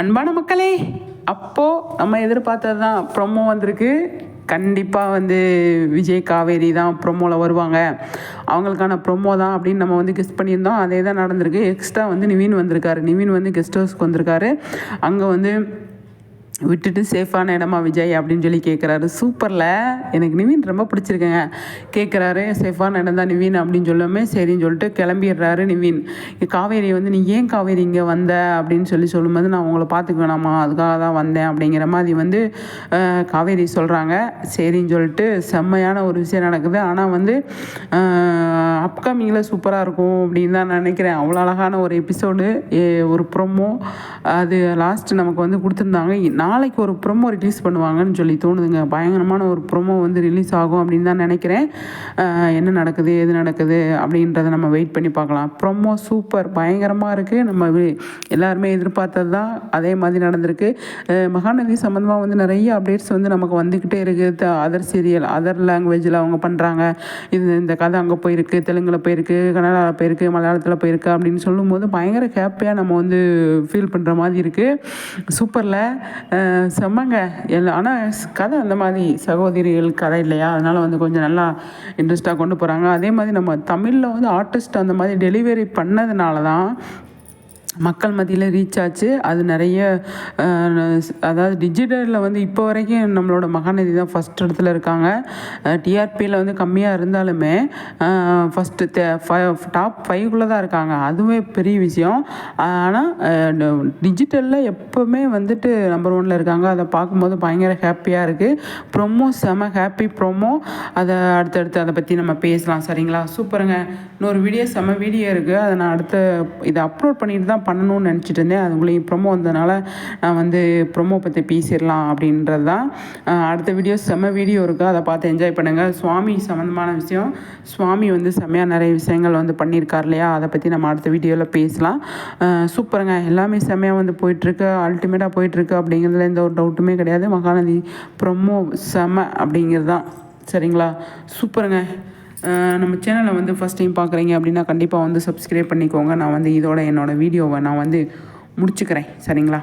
அன்பான மக்களே அப்போது நம்ம எதிர்பார்த்தது தான் ப்ரொமோ வந்திருக்கு. கண்டிப்பாக வந்து விஜய் காவேரி தான் ப்ரொமோவில் வருவாங்க. அவங்களுக்கான ப்ரொமோ தான் அப்படின்னு நம்ம வந்து கெஸ்ட் பண்ணியிருந்தோம். அதே தான் நடந்திருக்கு. எக்ஸ்ட்ரா வந்து நிவின் வந்திருக்காரு. நிவின் வந்து கெஸ்ட் ஹவுஸ்க்கு வந்திருக்காரு. அங்கே வந்து விட்டுட்டு சேஃபான இடமா விஜய் அப்படின்னு சொல்லி கேட்குறாரு சூப்பரில். எனக்கு நிவின் ரொம்ப பிடிச்சிருக்கேங்க. கேட்குறாரு சேஃபான இடம் தான் நிவின் அப்படின்னு சொல்லாமே சரின்னு சொல்லிட்டு கிளம்பிடுறாரு நிவின். காவேரி வந்து நீ ஏன் காவேரி இங்கே வந்த? அப்படின்னு சொல்லி சொல்லும்போது நான் உங்களை பார்த்துக்க வேணாமா? அதுக்காக தான் வந்தேன். அப்படிங்கிற மாதிரி வந்து காவேரி சொல்கிறாங்க சரின்னு சொல்லிட்டு செம்மையான ஒரு விஷயம் நடக்குது. ஆனால் வந்து அப்கமிங்கில் சூப்பராக இருக்கும் அப்படின்னு தான் நினைக்கிறேன். அவ்வளோ அழகான ஒரு எபிசோடு ஒரு ப்ரொமோ அது லாஸ்ட் நமக்கு வந்து கொடுத்துருந்தாங்க. நான் நாளைக்கு ஒரு ப்ரொமோ ரிலீஸ் பண்ணுவாங்கன்னு சொல்லி தோணுதுங்க. பயங்கரமான ஒரு ப்ரொமோ வந்து ரிலீஸ் ஆகும் அப்படின்னு தான் நினைக்கிறேன். என்ன நடக்குது எது நடக்குது அப்படின்றத நம்ம வெயிட் பண்ணி பார்க்கலாம். ப்ரொமோ சூப்பர் பயங்கரமாக இருக்குது நம்ம எல்லாருமே எதிர்பார்த்தது தான் அதே மாதிரி நடந்திருக்கு. மகாநதி சம்மந்தமாக வந்து நிறைய அப்டேட்ஸ் வந்து நமக்கு வந்துக்கிட்டே இருக்குது அதர் சீரியல் அதர் லாங்குவேஜில் அவங்க பண்ணுறாங்க இது இந்த கதை அங்கே போயிருக்கு தெலுங்கில் போயிருக்கு கன்னடாவில் போயிருக்கு மலையாளத்தில் போயிருக்கு அப்படின்னு சொல்லும்போது பயங்கர ஹாப்பியாக நம்ம வந்து ஃபீல் பண்ணுற மாதிரி இருக்குது சூப்பரில் செம்மங்க. எல்லாம் ஆனால் கதை அந்த மாதிரி சகோதரிகள் கதை இல்லையா? அதனால் வந்து கொஞ்சம் நல்லா இன்ட்ரெஸ்ட்டாக கொண்டு போகிறாங்க அதே மாதிரி நம்ம தமிழில் வந்து ஆர்டிஸ்ட் அந்த மாதிரி டெலிவரி பண்ணதுனால தான் மக்கள் மத்தியில் ரீச் ஆச்சு. அது நிறைய அதாவது டிஜிட்டலில் வந்து இப்போ வரைக்கும் நம்மளோட மகாநதி தான் ஃபஸ்ட் இடத்துல இருக்காங்க. டிஆர்பியில் வந்து கம்மியாக இருந்தாலுமே ஃபஸ்ட்டு டாப் ஃபைவ்குள்ளே தான் இருக்காங்க. அதுவே பெரிய விஷயம். ஆனால் டிஜிட்டலில் எப்போவுமே வந்துட்டு நம்பர் ஒனில் இருக்காங்க. அதை பார்க்கும்போது பயங்கர ஹாப்பியாக இருக்குது ப்ரொமோ செம ஹாப்பி ப்ரொமோ அதை அடுத்தடுத்து அதை பற்றி நம்ம பேசலாம். சரிங்களா? சூப்பருங்க. இன்னொரு வீடியோ செம வீடியோ இருக்குது அதை நான் அடுத்த இதை அப்லோட் பண்ணிட்டு தான் பண்ணணும்னு நினச்சிட்டு இருந்தேன். அதுங்களையும் ப்ரொமோ வந்ததுனால நான் வந்து ப்ரொமோ பற்றி பேசிடலாம் அப்படின்றது தான் அடுத்த வீடியோ செம வீடியோ இருக்குது அதை பார்த்து என்ஜாய் பண்ணுங்கள் சுவாமி சம்மந்தமான விஷயம். சுவாமி வந்து செம்மையாக நிறைய விஷயங்கள் வந்து பண்ணியிருக்கார் இல்லையா? அதை பற்றி நம்ம அடுத்த வீடியோவில் பேசலாம். சூப்பருங்க. எல்லாமே செம்மையாக வந்து போயிட்டுருக்கு. அல்டிமேட்டாக போயிட்டுருக்கு அப்படிங்கிறதுல எந்த ஒரு டவுட்டுமே கிடையாது. மகாநதி ப்ரொமோ செம அப்படிங்கிறது தான் சரிங்களா? சூப்பருங்க. நம்ம சேனலை வந்து ஃபஸ்ட் டைம் பார்க்குறீங்க அப்படின்னா கண்டிப்பாக வந்து சப்ஸ்கிரைப் பண்ணிக்கோங்க. நான் வந்து இதோட என்னோடய வீடியோவை நான் வந்து முடிச்சுக்கிறேன். சரிங்களா?